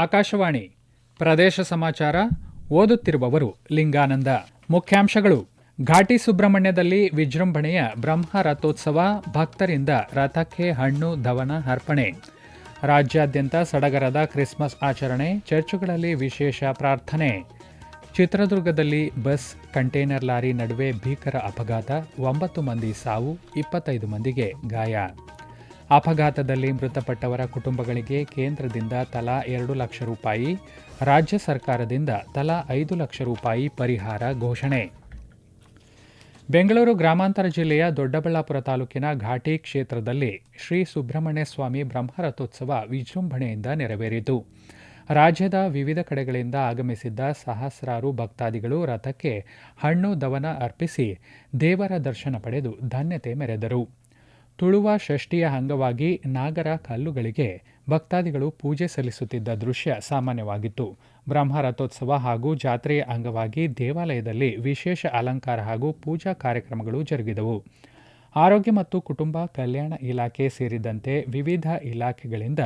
ಆಕಾಶವಾಣಿ. ಪ್ರದೇಶ ಸಮಾಚಾರ ಓದುತ್ತಿರುವವರು ಲಿಂಗಾನಂದ. ಮುಖ್ಯಾಂಶಗಳು. ಘಾಟಿ ಸುಬ್ರಹ್ಮಣ್ಯದಲ್ಲಿ ವಿಜೃಂಭಣೆಯ ಬ್ರಹ್ಮ ರಥೋತ್ಸವ, ಭಕ್ತರಿಂದ ರಥಕ್ಕೆ ಹಣ್ಣು, ಧವನ ಅರ್ಪಣೆ. ರಾಜ್ಯಾದ್ಯಂತ ಸಡಗರದ ಕ್ರಿಸ್ಮಸ್ ಆಚರಣೆ, ಚರ್ಚುಗಳಲ್ಲಿ ವಿಶೇಷ ಪ್ರಾರ್ಥನೆ. ಚಿತ್ರದುರ್ಗದಲ್ಲಿ ಬಸ್, ಕಂಟೈನರ್ ಲಾರಿ ನಡುವೆ ಭೀಕರ ಅಪಘಾತ, ಒಂಬತ್ತು ಮಂದಿ ಸಾವು, ಇಪ್ಪತ್ತೈದು ಮಂದಿಗೆ ಗಾಯ. ಅಪಘಾತದಲ್ಲಿ ಮೃತಪಟ್ಟವರ ಕುಟುಂಬಗಳಿಗೆ ಕೇಂದ್ರದಿಂದ ತಲಾ ಎರಡು ಲಕ್ಷ ರೂಪಾಯಿ, ರಾಜ್ಯ ಸರ್ಕಾರದಿಂದ ತಲಾ ಐದು ಲಕ್ಷ ರೂಪಾಯಿ ಪರಿಹಾರ ಘೋಷಣೆ. ಬೆಂಗಳೂರು ಗ್ರಾಮಾಂತರ ಜಿಲ್ಲೆಯ ದೊಡ್ಡಬಳ್ಳಾಪುರ ತಾಲೂಕಿನ ಘಾಟಿ ಕ್ಷೇತ್ರದಲ್ಲಿ ಶ್ರೀ ಸುಬ್ರಹ್ಮಣ್ಯ ಸ್ವಾಮಿ ಬ್ರಹ್ಮರಥೋತ್ಸವ ವಿಜೃಂಭಣೆಯಿಂದ ನೆರವೇರಿತು. ರಾಜ್ಯದ ವಿವಿಧ ಕಡೆಗಳಿಂದ ಆಗಮಿಸಿದ್ದ ಸಹಸ್ರಾರು ಭಕ್ತಾದಿಗಳು ರಥಕ್ಕೆ ಹಣ್ಣು ದವನ ಅರ್ಪಿಸಿ ದೇವರ ದರ್ಶನ ಪಡೆದು ಧನ್ಯತೆ ಮೆರೆದರು. ತುಳುವ ಷಷ್ಠಿಯ ಅಂಗವಾಗಿ ನಾಗರ ಕಲ್ಲುಗಳಿಗೆ ಭಕ್ತಾದಿಗಳು ಪೂಜೆ ಸಲ್ಲಿಸುತ್ತಿದ್ದ ದೃಶ್ಯ ಸಾಮಾನ್ಯವಾಗಿತ್ತು. ಬ್ರಹ್ಮ ರಥೋತ್ಸವ ಹಾಗೂ ಜಾತ್ರೆಯ ಅಂಗವಾಗಿ ದೇವಾಲಯದಲ್ಲಿ ವಿಶೇಷ ಅಲಂಕಾರ ಹಾಗೂ ಪೂಜಾ ಕಾರ್ಯಕ್ರಮಗಳು ಜರುಗಿದವು. ಆರೋಗ್ಯ ಮತ್ತು ಕುಟುಂಬ ಕಲ್ಯಾಣ ಇಲಾಖೆ ಸೇರಿದಂತೆ ವಿವಿಧ ಇಲಾಖೆಗಳಿಂದ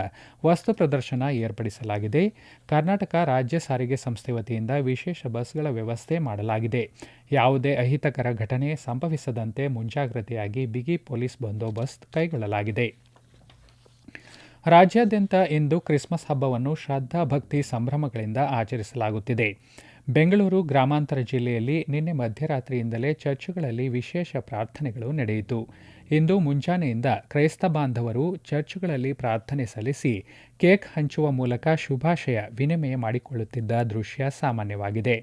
ವಸ್ತು ಪ್ರದರ್ಶನ ಏರ್ಪಡಿಸಲಾಗಿದೆ. ಕರ್ನಾಟಕ ರಾಜ್ಯ ಸಾರಿಗೆ ಸಂಸ್ಥೆ ವತಿಯಿಂದ ವಿಶೇಷ ಬಸ್ಗಳ ವ್ಯವಸ್ಥೆ ಮಾಡಲಾಗಿದೆ. ಯಾವುದೇ ಅಹಿತಕರ ಘಟನೆ ಸಂಭವಿಸದಂತೆ ಮುಂಜಾಗ್ರತೆಯಾಗಿ ಬಿಗಿ ಪೊಲೀಸ್ ಬಂದೋಬಸ್ತ್ ಕೈಗೊಳ್ಳಲಾಗಿದೆ. ರಾಜ್ಯಾದ್ಯಂತ ಇಂದು ಕ್ರಿಸ್ಮಸ್ ಹಬ್ಬವನ್ನು ಶ್ರದ್ಧಾ ಭಕ್ತಿ ಸಂಭ್ರಮಗಳಿಂದ ಆಚರಿಸಲಾಗುತ್ತಿದೆ. ಬೆಂಗಳೂರು ಗ್ರಾಮಾಂತರ ಜಿಲ್ಲೆಯಲ್ಲಿ ನಿನ್ನೆ ಮಧ್ಯರಾತ್ರಿಯಿಂದಲೇ ಚರ್ಚ್ಗಳಲ್ಲಿ ವಿಶೇಷ ಪ್ರಾರ್ಥನೆಗಳು ನಡೆಯಿತು. ಇಂದು ಮುಂಜಾನೆಯಿಂದ ಕ್ರೈಸ್ತ ಬಾಂಧವರು ಚರ್ಚ್ಗಳಲ್ಲಿ ಪ್ರಾರ್ಥನೆ ಸಲ್ಲಿಸಿ ಕೇಕ್ ಹಂಚುವ ಮೂಲಕ ಶುಭಾಶಯ ವಿನಿಮಯ ಮಾಡಿಕೊಳ್ಳುತ್ತಿದ್ದ ದೃಶ್ಯ ಸಾಮಾನ್ಯವಾಗಿದೆ.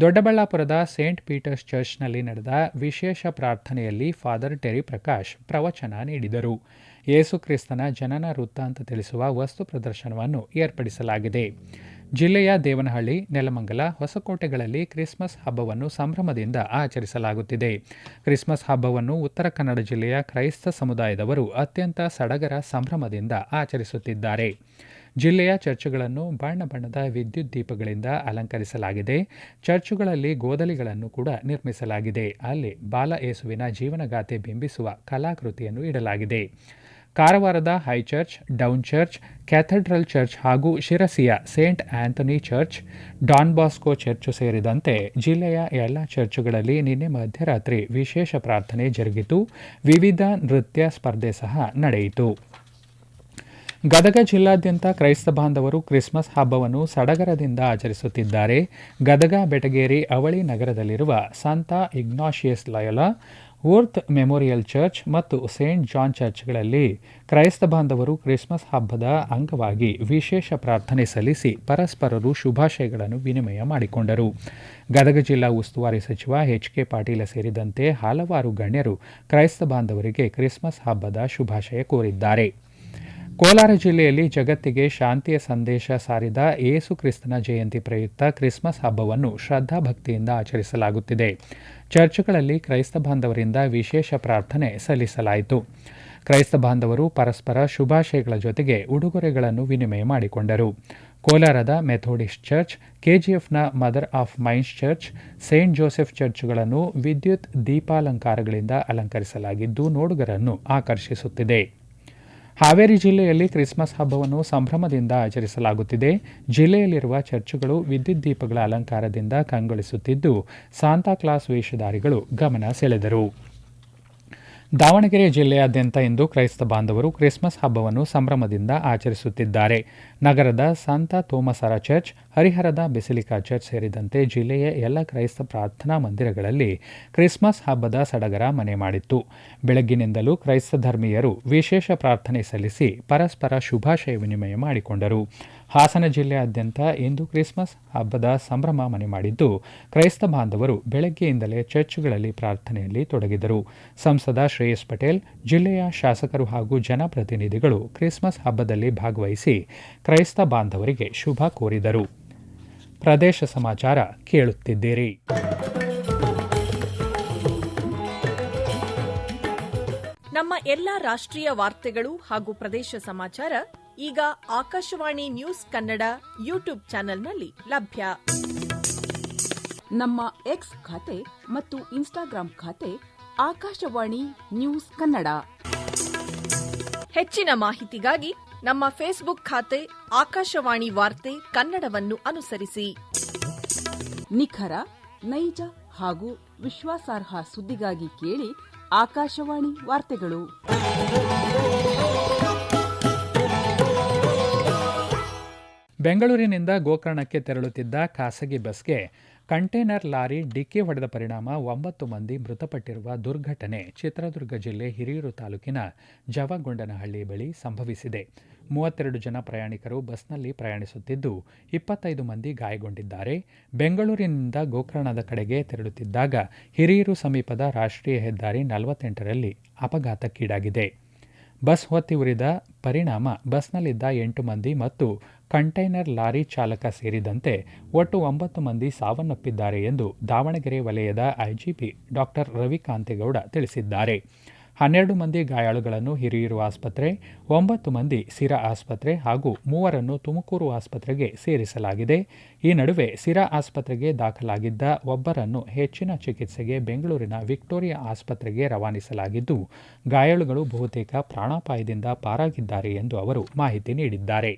ದೊಡ್ಡಬಳ್ಳಾಪುರದ ಸೇಂಟ್ ಪೀಟರ್ಸ್ ಚರ್ಚ್ನಲ್ಲಿ ನಡೆದ ವಿಶೇಷ ಪ್ರಾರ್ಥನೆಯಲ್ಲಿ ಫಾದರ್ ಟೆರಿ ಪ್ರಕಾಶ್ ಪ್ರವಚನ ನೀಡಿದರು. ಯೇಸುಕ್ರಿಸ್ತನ ಜನನ ವೃತ್ತಾಂತ ತಿಳಿಸುವ ವಸ್ತು ಪ್ರದರ್ಶನವನ್ನು ಏರ್ಪಡಿಸಲಾಗಿದೆ. ಜಿಲ್ಲೆಯ ದೇವನಹಳ್ಳಿ, ನೆಲಮಂಗಲ, ಹೊಸಕೋಟೆಗಳಲ್ಲಿ ಕ್ರಿಸ್ಮಸ್ ಹಬ್ಬವನ್ನು ಸಂಭ್ರಮದಿಂದ ಆಚರಿಸಲಾಗುತ್ತಿದೆ. ಕ್ರಿಸ್ಮಸ್ ಹಬ್ಬವನ್ನು ಉತ್ತರ ಕನ್ನಡ ಜಿಲ್ಲೆಯ ಕ್ರೈಸ್ತ ಸಮುದಾಯದವರು ಅತ್ಯಂತ ಸಡಗರ ಸಂಭ್ರಮದಿಂದ ಆಚರಿಸುತ್ತಿದ್ದಾರೆ. ಜಿಲ್ಲೆಯ ಚರ್ಚುಗಳನ್ನು ಬಣ್ಣ ಬಣ್ಣದ ವಿದ್ಯುತ್ ದೀಪಗಳಿಂದ ಅಲಂಕರಿಸಲಾಗಿದೆ. ಚರ್ಚುಗಳಲ್ಲಿ ಗೋದಲಿಗಳನ್ನು ಕೂಡ ನಿರ್ಮಿಸಲಾಗಿದೆ. ಅಲ್ಲಿ ಬಾಲ ಏಸುವಿನ ಜೀವನಗಾಥೆ ಬಿಂಬಿಸುವ ಕಲಾಕೃತಿಯನ್ನು ಇಡಲಾಗಿದೆ. ಕಾರವಾರದ high church, down church, cathedral church ಹಾಗೂ ಶಿರಸಿಯ Saint Anthony church, Don Bosco church ಸೇರಿದಂತೆ ಜಿಲ್ಲೆಯ ಎಲ್ಲ ಚರ್ಚ್ಗಳಲ್ಲಿ ನಿನ್ನೆ ಮಧ್ಯರಾತ್ರಿ ವಿಶೇಷ ಪ್ರಾರ್ಥನೆ ಜರುಗಿತು. ವಿವಿಧ ನೃತ್ಯ ಸ್ಪರ್ಧೆ ಸಹ ನಡೆಯಿತು. ಗದಗ ಜಿಲ್ಲಾದ್ಯಂತ ಕ್ರೈಸ್ತ ಬಾಂಧವರು ಕ್ರಿಸ್ಮಸ್ ಹಬ್ಬವನ್ನು ಸಡಗರದಿಂದ ಆಚರಿಸುತ್ತಿದ್ದಾರೆ. ಗದಗ, ಬೆಟಗೇರಿ, ಅವಳಿ ನಗರದಲ್ಲಿರುವ ಸಂತ ಇಗ್ನಾಷಿಯಸ್ ಲಯೋಲಾ ಊರ್ತ್ ಮೆಮೋರಿಯಲ್ ಚರ್ಚ್ ಮತ್ತು ಸೇಂಟ್ ಜಾನ್ ಚರ್ಚ್ಗಳಲ್ಲಿ ಕ್ರೈಸ್ತ ಬಾಂಧವರು ಕ್ರಿಸ್ಮಸ್ ಹಬ್ಬದ ಅಂಗವಾಗಿ ವಿಶೇಷ ಪ್ರಾರ್ಥನೆ ಸಲ್ಲಿಸಿ ಪರಸ್ಪರರು ಶುಭಾಶಯಗಳನ್ನು ವಿನಿಮಯ ಮಾಡಿಕೊಂಡರು. ಗದಗ ಜಿಲ್ಲಾ ಉಸ್ತುವಾರಿ ಸಚಿವ ಎಚ್ ಕೆ ಪಾಟೀಲ ಸೇರಿದಂತೆ ಹಲವಾರು ಗಣ್ಯರು ಕ್ರೈಸ್ತ ಬಾಂಧವರಿಗೆ ಕ್ರಿಸ್ಮಸ್ ಹಬ್ಬದ ಶುಭಾಶಯ ಕೋರಿದ್ದಾರೆ. ಕೋಲಾರ ಜಿಲ್ಲೆಯಲ್ಲಿ ಜಗತ್ತಿಗೆ ಶಾಂತಿಯ ಸಂದೇಶ ಸಾರಿದ ಏಸು ಕ್ರಿಸ್ತನ ಜಯಂತಿ ಪ್ರಯುಕ್ತ ಕ್ರಿಸ್ಮಸ್ ಹಬ್ಬವನ್ನು ಶ್ರದ್ಧಾಭಕ್ತಿಯಿಂದ ಆಚರಿಸಲಾಗುತ್ತಿದೆ. ಚರ್ಚ್ಗಳಲ್ಲಿ ಕ್ರೈಸ್ತ ಬಾಂಧವರಿಂದ ವಿಶೇಷ ಪ್ರಾರ್ಥನೆ ಸಲ್ಲಿಸಲಾಯಿತು. ಕ್ರೈಸ್ತ ಬಾಂಧವರು ಪರಸ್ಪರ ಶುಭಾಶಯಗಳ ಜೊತೆಗೆ ಉಡುಗೊರೆಗಳನ್ನು ವಿನಿಮಯ ಮಾಡಿಕೊಂಡರು. ಕೋಲಾರದ Methodist church, ಕೆಜಿಎಫ್ನ Mother of Mines church, Saint Joseph ಚರ್ಚ್ಗಳನ್ನು ವಿದ್ಯುತ್ ದೀಪಾಲಂಕಾರಗಳಿಂದ ಅಲಂಕರಿಸಲಾಗಿದ್ದು, ನೋಡುಗರನ್ನು ಆಕರ್ಷಿಸುತ್ತಿದೆ. ಹಾವೇರಿ ಜಿಲ್ಲೆಯಲ್ಲಿ ಕ್ರಿಸ್ಮಸ್ ಹಬ್ಬವನ್ನು ಸಂಭ್ರಮದಿಂದ ಆಚರಿಸಲಾಗುತ್ತಿದೆ. ಜಿಲ್ಲೆಯಲ್ಲಿರುವ ಚರ್ಚ್ಗಳು ವಿದ್ಯುತ್ ದೀಪಗಳ ಅಲಂಕಾರದಿಂದ ಕಂಗೊಳಿಸುತ್ತಿದ್ದು ಸಾಂತಾಕ್ಲಾಸ್ ವೇಷಧಾರಿಗಳು ಗಮನ ಸೆಳೆದರು. ದಾವಣಗೆರೆ ಜಿಲ್ಲೆಯಾದ್ಯಂತ ಇಂದು ಕ್ರೈಸ್ತ ಬಾಂಧವರು ಕ್ರಿಸ್ಮಸ್ ಹಬ್ಬವನ್ನು ಸಂಭ್ರಮದಿಂದ ಆಚರಿಸುತ್ತಿದ್ದಾರೆ. ನಗರದ ಸಂತ ತೋಮಸರ ಚರ್ಚ್, ಹರಿಹರದ ಬೆಸಿಲಿಕಾ ಚರ್ಚ್ ಸೇರಿದಂತೆ ಜಿಲ್ಲೆಯ ಎಲ್ಲ ಕ್ರೈಸ್ತ ಪ್ರಾರ್ಥನಾ ಮಂದಿರಗಳಲ್ಲಿ ಕ್ರಿಸ್ಮಸ್ ಹಬ್ಬದ ಸಡಗರ ಮನೆ ಮಾಡಿತ್ತು. ಬೆಳಗ್ಗಿನಿಂದಲೂ ಕ್ರೈಸ್ತ ಧರ್ಮೀಯರು ವಿಶೇಷ ಪ್ರಾರ್ಥನೆ ಸಲ್ಲಿಸಿ ಪರಸ್ಪರ ಶುಭಾಶಯ ವಿನಿಮಯ ಮಾಡಿಕೊಂಡರು. ಹಾಸನ ಜಿಲ್ಲೆಯಾದ್ಯಂತ ಇಂದು ಕ್ರಿಸ್ಮಸ್ ಹಬ್ಬದ ಸಂಭ್ರಮ ಮನೆ ಮಾಡಿದ್ದು, ಕ್ರೈಸ್ತ ಬಾಂಧವರು ಬೆಳಗ್ಗೆಯಿಂದಲೇ ಚರ್ಚ್ಗಳಲ್ಲಿ ಪ್ರಾರ್ಥನೆಯಲ್ಲಿ ತೊಡಗಿದರು. ಸಂಸದ ಶ್ರೇಯಸ್ ಪಟೇಲ್ ಜಿಲ್ಲೆಯ ಶಾಸಕರು ಹಾಗೂ ಜನಪ್ರತಿನಿಧಿಗಳು ಕ್ರಿಸ್ಮಸ್ ಹಬ್ಬದಲ್ಲಿ ಭಾಗವಹಿಸಿ ಕ್ರೈಸ್ತ ಬಾಂಧವರಿಗೆ ಶುಭ ಕೋರಿದರು. ಪ್ರದೇಶ ಸಮಾಚಾರ ಕೇಳುತ್ತಿದ್ದೀರಿ. ನಮ್ಮ ಎಲ್ಲ ರಾಷ್ಟ್ರೀಯ ವಾರ್ತೆಗಳು ಹಾಗೂ ಪ್ರದೇಶ ಸಮಾಚಾರ ಈಗ ಆಕಾಶವಾಣಿ ನ್ಯೂಸ್ ಕನ್ನಡ ಯೂಟ್ಯೂಬ್ ಚಾನೆಲ್ನಲ್ಲಿ ಲಭ್ಯ. ನಮ್ಮ ಎಕ್ಸ್ ಖಾತೆ ಮತ್ತು ಇನ್ಸ್ಟಾಗ್ರಾಂ ಖಾತೆ ಆಕಾಶವಾಣಿ ನ್ಯೂಸ್ ಕನ್ನಡ. ಹೆಚ್ಚಿನ ಮಾಹಿತಿಗಾಗಿ ನಮ್ಮ ಫೇಸ್ಬುಕ್ ಖಾತೆ ಆಕಾಶವಾಣಿ ವಾರ್ತೆ ಕನ್ನಡವನ್ನು ಅನುಸರಿಸಿ. ನಿಖರ ನೈಜ ಹಾಗೂ ವಿಶ್ವಾಸಾರ್ಹ ಸುದ್ದಿಗಾಗಿ ಕೇಳಿ ಆಕಾಶವಾಣಿ ವಾರ್ತೆಗಳು. ಬೆಂಗಳೂರಿನಿಂದ ಗೋಕರ್ಣಕ್ಕೆ ತೆರಳುತ್ತಿದ್ದ ಖಾಸಗಿ ಬಸ್ಗೆ ಕಂಟೈನರ್ ಲಾರಿ ಡಿಕ್ಕಿ ಹೊಡೆದ ಪರಿಣಾಮ ಒಂಬತ್ತು ಮಂದಿ ಮೃತಪಟ್ಟಿರುವ ದುರ್ಘಟನೆ ಚಿತ್ರದುರ್ಗ ಜಿಲ್ಲೆ ಹಿರಿಯೂರು ತಾಲೂಕಿನ ಜವಗೊಂಡನಹಳ್ಳಿ ಬಳಿ ಸಂಭವಿಸಿದೆ. ಮೂವತ್ತೆರಡು ಜನ ಪ್ರಯಾಣಿಕರು ಬಸ್ನಲ್ಲಿ ಪ್ರಯಾಣಿಸುತ್ತಿದ್ದು, ಇಪ್ಪತ್ತೈದು ಮಂದಿ ಗಾಯಗೊಂಡಿದ್ದಾರೆ. ಬೆಂಗಳೂರಿನಿಂದ ಗೋಕರ್ಣದ ಕಡೆಗೆ ತೆರಳುತ್ತಿದ್ದಾಗ ಹಿರಿಯೂರು ಸಮೀಪದ ರಾಷ್ಟ್ರೀಯ ಹೆದ್ದಾರಿ ನಲವತ್ತೆಂಟರಲ್ಲಿ ಅಪಘಾತಕ್ಕೀಡಾಗಿದೆ. ಬಸ್ ಹೊತ್ತಿ ಉರಿದ ಪರಿಣಾಮ ಬಸ್ನಲ್ಲಿದ್ದ ಎಂಟು ಮಂದಿ ಮತ್ತು ಕಂಟೈನರ್ ಲಾರಿ ಚಾಲಕ ಸೇರಿದಂತೆ ಒಟ್ಟು ಒಂಬತ್ತು ಮಂದಿ ಸಾವನ್ನಪ್ಪಿದ್ದಾರೆ ಎಂದು ದಾವಣಗೆರೆ ವಲಯದ ಐಜಿಪಿ ಡಾಕ್ಟರ್ ರವಿಕಾಂತೇಗೌಡ ತಿಳಿಸಿದ್ದಾರೆ. ಹನ್ನೆರಡು ಮಂದಿ ಗಾಯಾಳುಗಳನ್ನು ಹಿರಿಯೂರು ಆಸ್ಪತ್ರೆ, ಒಂಬತ್ತು ಮಂದಿ ಸಿರಾ ಆಸ್ಪತ್ರೆ ಹಾಗೂ ಮೂವರನ್ನು ತುಮಕೂರು ಆಸ್ಪತ್ರೆಗೆ ಸೇರಿಸಲಾಗಿದೆ. ಈ ನಡುವೆ ಸಿರಾ ಆಸ್ಪತ್ರೆಗೆ ದಾಖಲಾಗಿದ್ದ ಒಬ್ಬರನ್ನು ಹೆಚ್ಚಿನ ಚಿಕಿತ್ಸೆಗೆ ಬೆಂಗಳೂರಿನ ವಿಕ್ಟೋರಿಯಾ ಆಸ್ಪತ್ರೆಗೆ ರವಾನಿಸಲಾಗಿದ್ದು, ಗಾಯಾಳುಗಳು ಬಹುತೇಕ ಪ್ರಾಣಾಪಾಯದಿಂದ ಪಾರಾಗಿದ್ದಾರೆ ಎಂದು ಅವರು ಮಾಹಿತಿ ನೀಡಿದ್ದಾರೆ.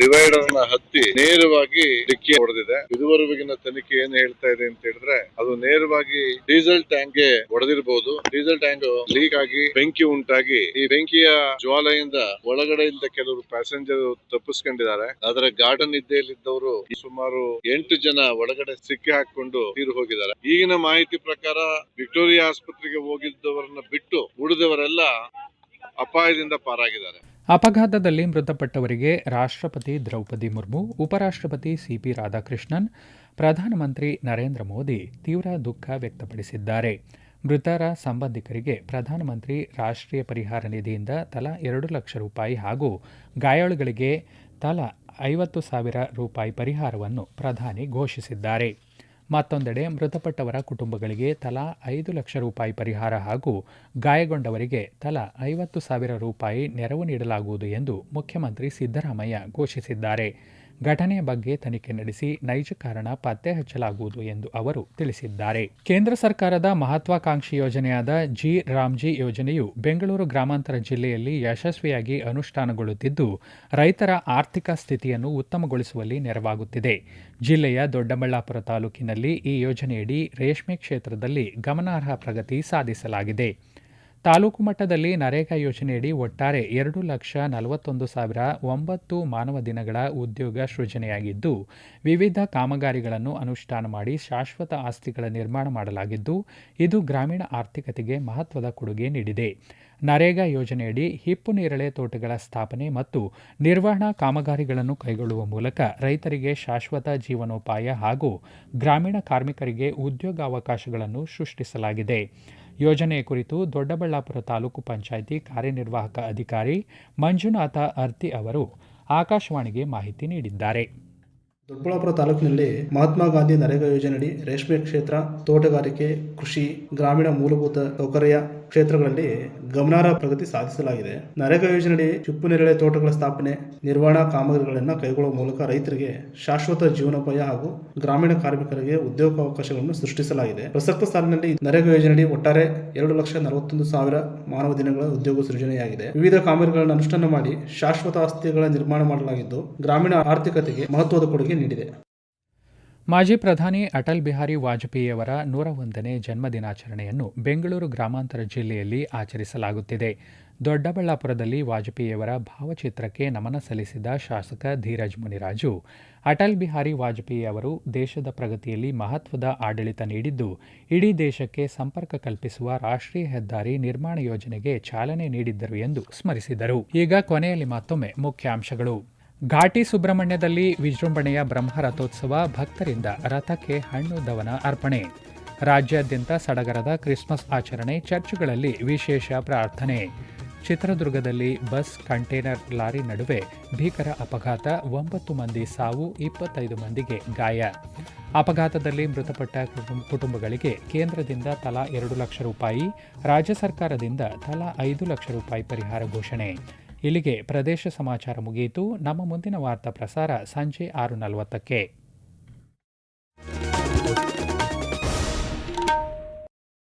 ಡಿವೈಡರ್ನ ಹತ್ತಿ ನೇರವಾಗಿ ಡಿಕ್ಕಿ ಹೊಡೆದಿದೆ. ಇದುವರೆಗಿನ ತನಿಖೆ ಏನ್ ಹೇಳ್ತಾ ಇದೆ ಅಂತ ಹೇಳಿದ್ರೆ, ಅದು ನೇರವಾಗಿ ಡೀಸೆಲ್ ಟ್ಯಾಂಕ್ಗೆ ಹೊಡೆದಿರಬಹುದು ಡೀಸೆಲ್ ಟ್ಯಾಂಕ್ ಲೀಕ್ ಆಗಿ ಬೆಂಕಿ ಉಂಟಾಗಿ, ಈ ಬೆಂಕಿಯ ಜ್ವಾಲೆಯಿಂದ ಒಳಗಡೆಯಿಂದ ಕೆಲವರು ಪ್ಯಾಸೆಂಜರ್ ತಪ್ಪಿಸ್ಕೊಂಡಿದ್ದಾರೆ. ಆದ್ರೆ ಗಾರ್ಡನ್ ನಿದ್ದೆಯಲ್ಲಿದ್ದವರು ಸುಮಾರು ಎಂಟು ಜನ ಒಳಗಡೆ ಸಿಕ್ಕಿ ಹಾಕೊಂಡು ತೀರು ಹೋಗಿದ್ದಾರೆ. ಈಗಿನ ಮಾಹಿತಿ ಪ್ರಕಾರ ವಿಕ್ಟೋರಿಯಾ ಆಸ್ಪತ್ರೆಗೆ ಹೋಗಿದ್ದವರನ್ನ ಬಿಟ್ಟು ಉಳಿದವರೆಲ್ಲ ಅಪಾಯದಿಂದ ಪಾರಾಗಿದ್ದಾರೆ. ಅಪಘಾತದಲ್ಲಿ ಮೃತಪಟ್ಟವರಿಗೆ ರಾಷ್ಟ್ರಪತಿ ದ್ರೌಪದಿ ಮುರ್ಮು, ಉಪರಾಷ್ಟ್ರಪತಿ ಸಿಪಿ ರಾಧಾಕೃಷ್ಣನ್, ಪ್ರಧಾನಮಂತ್ರಿ ನರೇಂದ್ರ ಮೋದಿ ತೀವ್ರ ದುಃಖ ವ್ಯಕ್ತಪಡಿಸಿದ್ದಾರೆ. ಮೃತರ ಸಂಬಂಧಿಕರಿಗೆ ಪ್ರಧಾನಮಂತ್ರಿ ರಾಷ್ಟ್ರೀಯ ಪರಿಹಾರ ನಿಧಿಯಿಂದ ತಲಾ ಎರಡು ಲಕ್ಷ ರೂಪಾಯಿ ಹಾಗೂ ಗಾಯಾಳುಗಳಿಗೆ ತಲಾ ಐವತ್ತು ಸಾವಿರ ರೂಪಾಯಿ ಪರಿಹಾರವನ್ನು ಪ್ರಧಾನಿ ಘೋಷಿಸಿದ್ದಾರೆ. ಮತ್ತೊಂದೆಡೆ ಮೃತಪಟ್ಟವರ ಕುಟುಂಬಗಳಿಗೆ ತಲಾ ಐದು ಲಕ್ಷ ರೂಪಾಯಿ ಪರಿಹಾರ ಹಾಗೂ ಗಾಯಗೊಂಡವರಿಗೆ ತಲಾ ಐವತ್ತು ಸಾವಿರ ರೂಪಾಯಿ ನೆರವು ನೀಡಲಾಗುವುದು ಎಂದು ಮುಖ್ಯಮಂತ್ರಿ ಸಿದ್ದರಾಮಯ್ಯ ಘೋಷಿಸಿದ್ದಾರೆ. ಘಟನೆಯ ಬಗ್ಗೆ ತನಿಖೆ ನಡೆಸಿ ನೈಜ ಕಾರಣ ಪತ್ತೆ ಹಚ್ಚಲಾಗುವುದು ಎಂದು ಅವರು ತಿಳಿಸಿದ್ದಾರೆ. ಕೇಂದ್ರ ಸರ್ಕಾರದ ಮಹತ್ವಾಕಾಂಕ್ಷಿ ಯೋಜನೆಯಾದ ಜಿ ರಾಮ್ಜಿ ಯೋಜನೆಯು ಬೆಂಗಳೂರು ಗ್ರಾಮಾಂತರ ಜಿಲ್ಲೆಯಲ್ಲಿ ಯಶಸ್ವಿಯಾಗಿ ಅನುಷ್ಠಾನಗೊಳ್ಳುತ್ತಿದ್ದು, ರೈತರ ಆರ್ಥಿಕ ಸ್ಥಿತಿಯನ್ನು ಉತ್ತಮಗೊಳಿಸುವಲ್ಲಿ ನೆರವಾಗುತ್ತಿದೆ. ಜಿಲ್ಲೆಯ ದೊಡ್ಡಬಳ್ಳಾಪುರ ತಾಲೂಕಿನಲ್ಲಿ ಈ ಯೋಜನೆಯಡಿ ರೇಷ್ಮೆ ಕ್ಷೇತ್ರದಲ್ಲಿ ಗಮನಾರ್ಹ ಪ್ರಗತಿ ಸಾಧಿಸಲಾಗಿದೆ. ತಾಲೂಕು ಮಟ್ಟದಲ್ಲಿ ನರೇಗಾ ಯೋಜನೆಯಡಿ ಒಟ್ಟಾರೆ ಎರಡು ಲಕ್ಷ ನಲವತ್ತೊಂದು ಸಾವಿರ ಒಂಬತ್ತು ಮಾನವ ದಿನಗಳ ಉದ್ಯೋಗ ಸೃಜನೆಯಾಗಿದ್ದು, ವಿವಿಧ ಕಾಮಗಾರಿಗಳನ್ನು ಅನುಷ್ಠಾನ ಮಾಡಿ ಶಾಶ್ವತ ಆಸ್ತಿಗಳ ನಿರ್ಮಾಣ ಮಾಡಲಾಗಿದ್ದು, ಇದು ಗ್ರಾಮೀಣ ಆರ್ಥಿಕತೆಗೆ ಮಹತ್ವದ ಕೊಡುಗೆ ನೀಡಿದೆ. ನರೇಗಾ ಯೋಜನೆಯಡಿ ಹಿಪ್ಪು ನೇರಳೆ ತೋಟಗಳ ಸ್ಥಾಪನೆ ಮತ್ತು ನಿರ್ವಹಣಾ ಕಾಮಗಾರಿಗಳನ್ನು ಕೈಗೊಳ್ಳುವ ಮೂಲಕ ರೈತರಿಗೆ ಶಾಶ್ವತ ಜೀವನೋಪಾಯ ಹಾಗೂ ಗ್ರಾಮೀಣ ಕಾರ್ಮಿಕರಿಗೆ ಉದ್ಯೋಗಾವಕಾಶಗಳನ್ನು ಸೃಷ್ಟಿಸಲಾಗಿದೆ. ಯೋಜನೆಯ ಕುರಿತು ದೊಡ್ಡಬಳ್ಳಾಪುರ ತಾಲೂಕು ಪಂಚಾಯಿತಿ ಕಾರ್ಯನಿರ್ವಾಹಕ ಅಧಿಕಾರಿ ಮಂಜುನಾಥ ಅರ್ತಿ ಅವರು ಆಕಾಶವಾಣಿಗೆ ಮಾಹಿತಿ ನೀಡಿದ್ದಾರೆ. ದೊಡ್ಡಬಳ್ಳಾಪುರ ತಾಲೂಕಿನಲ್ಲಿ ಮಹಾತ್ಮ ಗಾಂಧಿ ನರೇಗಾ ಯೋಜನೆಯಡಿ ರೇಷ್ಮೆ ಕ್ಷೇತ್ರ, ತೋಟಗಾರಿಕೆ, ಕೃಷಿ, ಗ್ರಾಮೀಣ ಮೂಲಭೂತ ಸೌಕರ್ಯ ಕ್ಷೇತ್ರಗಳಲ್ಲಿ ಗಮನಾರ್ಹ ಪ್ರಗತಿ ಸಾಧಿಸಲಾಗಿದೆ. ನರೇಗಾ ಯೋಜನೆಯಡಿ ಚಿಪ್ಪು ನೆರಳೆ ತೋಟಗಳ ಸ್ಥಾಪನೆ, ನಿರ್ವಹಣಾ ಕಾಮಗಾರಿಗಳನ್ನು ಕೈಗೊಳ್ಳುವ ಮೂಲಕ ರೈತರಿಗೆ ಶಾಶ್ವತ ಜೀವನೋಪಾಯ ಹಾಗೂ ಗ್ರಾಮೀಣ ಕಾರ್ಮಿಕರಿಗೆ ಉದ್ಯೋಗಾವಕಾಶಗಳನ್ನು ಸೃಷ್ಟಿಸಲಾಗಿದೆ. ಪ್ರಸಕ್ತ ಸಾಲಿನಲ್ಲಿ ನರೇಗಾ ಯೋಜನೆಯಡಿ ಒಟ್ಟಾರೆ ಎರಡು ಲಕ್ಷ ನಲವತ್ತೊಂದು ಸಾವಿರ ಮಾನವ ದಿನಗಳ ಉದ್ಯೋಗ ಸೃಜನೆಯಾಗಿದೆ. ವಿವಿಧ ಕಾಮಗಾರಿಗಳನ್ನು ಅನುಷ್ಠಾನ ಮಾಡಿ ಶಾಶ್ವತ ಆಸ್ತಿಗಳ ನಿರ್ಮಾಣ ಮಾಡಲಾಗಿದ್ದು, ಗ್ರಾಮೀಣ ಆರ್ಥಿಕತೆಗೆ ಮಹತ್ವದ ಕೊಡುಗೆ ನೀಡಿದೆ. ಮಾಜಿ ಪ್ರಧಾನಿ ಅಟಲ್ ಬಿಹಾರಿ ವಾಜಪೇಯಿಯವರ ನೂರ ಒಂದನೇ ಜನ್ಮದಿನಾಚರಣೆಯನ್ನು ಬೆಂಗಳೂರು ಗ್ರಾಮಾಂತರ ಜಿಲ್ಲೆಯಲ್ಲಿ ಆಚರಿಸಲಾಗುತ್ತಿದೆ. ದೊಡ್ಡಬಳ್ಳಾಪುರದಲ್ಲಿ ವಾಜಪೇಯಿಯವರ ಭಾವಚಿತ್ರಕ್ಕೆ ನಮನ ಸಲ್ಲಿಸಿದ ಶಾಸಕ ಧೀರಜ್ ಮುನಿರಾಜು, ಅಟಲ್ ಬಿಹಾರಿ ವಾಜಪೇಯಿ ಅವರು ದೇಶದ ಪ್ರಗತಿಯಲ್ಲಿ ಮಹತ್ವದ ಆಡಳಿತ ನೀಡಿದ್ದು, ಇಡೀ ದೇಶಕ್ಕೆ ಸಂಪರ್ಕ ಕಲ್ಪಿಸುವ ರಾಷ್ಟ್ರೀಯ ಹೆದ್ದಾರಿ ನಿರ್ಮಾಣ ಯೋಜನೆಗೆ ಚಾಲನೆ ನೀಡಿದ್ದರು ಎಂದು ಸ್ಮರಿಸಿದರು. ಈಗ ಕೊನೆಯಲ್ಲಿ ಮತ್ತೊಮ್ಮೆ ಮುಖ್ಯಾಂಶಗಳು. ಘಾಟಿ ಸುಬ್ರಹ್ಮಣ್ಯದಲ್ಲಿ ವಿಜೃಂಭಣೆಯ ಬ್ರಹ್ಮರಥೋತ್ಸವ ಭಕ್ತರಿಂದ ರಥಕ್ಕೆ ಹಣ್ಣು ದವನ ಅರ್ಪಣೆ. ರಾಜ್ಯಾದ್ಯಂತ ಸಡಗರದ ಕ್ರಿಸ್ಮಸ್ ಆಚರಣೆ ಚರ್ಚ್ಗಳಲ್ಲಿ ವಿಶೇಷ ಪ್ರಾರ್ಥನೆ. ಚಿತ್ರದುರ್ಗದಲ್ಲಿ ಬಸ್, ಕಂಟೈನರ್ ಲಾರಿ ನಡುವೆ ಭೀಕರ ಅಪಘಾತ, ಒಂಬತ್ತು ಮಂದಿ ಸಾವು, ಇಪ್ಪತ್ತೈದು ಮಂದಿಗೆ ಗಾಯ. ಅಪಘಾತದಲ್ಲಿ ಮೃತಪಟ್ಟ ಕುಟುಂಬ- ಕುಟುಂಬಗಳಿಗೆ ಕೇಂದ್ರದಿಂದ ತಲಾ ಎರಡು ಲಕ್ಷ ರೂಪಾಯಿ, ರಾಜ್ಯ ಸರ್ಕಾರದಿಂದ ತಲಾ ಐದು ಲಕ್ಷ ರೂಪಾಯಿ ಪರಿಹಾರ ಘೋಷಣೆ. ಇಲ್ಲಿಗೆ ಪ್ರದೇಶ ಸಮಾಚಾರ ಮುಗಿಯಿತು. ನಮ್ಮ ಮುಂದಿನ ವಾರ್ತಾ ಪ್ರಸಾರ ಸಂಜೆ ಆರು ನಲವತ್ತಕ್ಕೆ.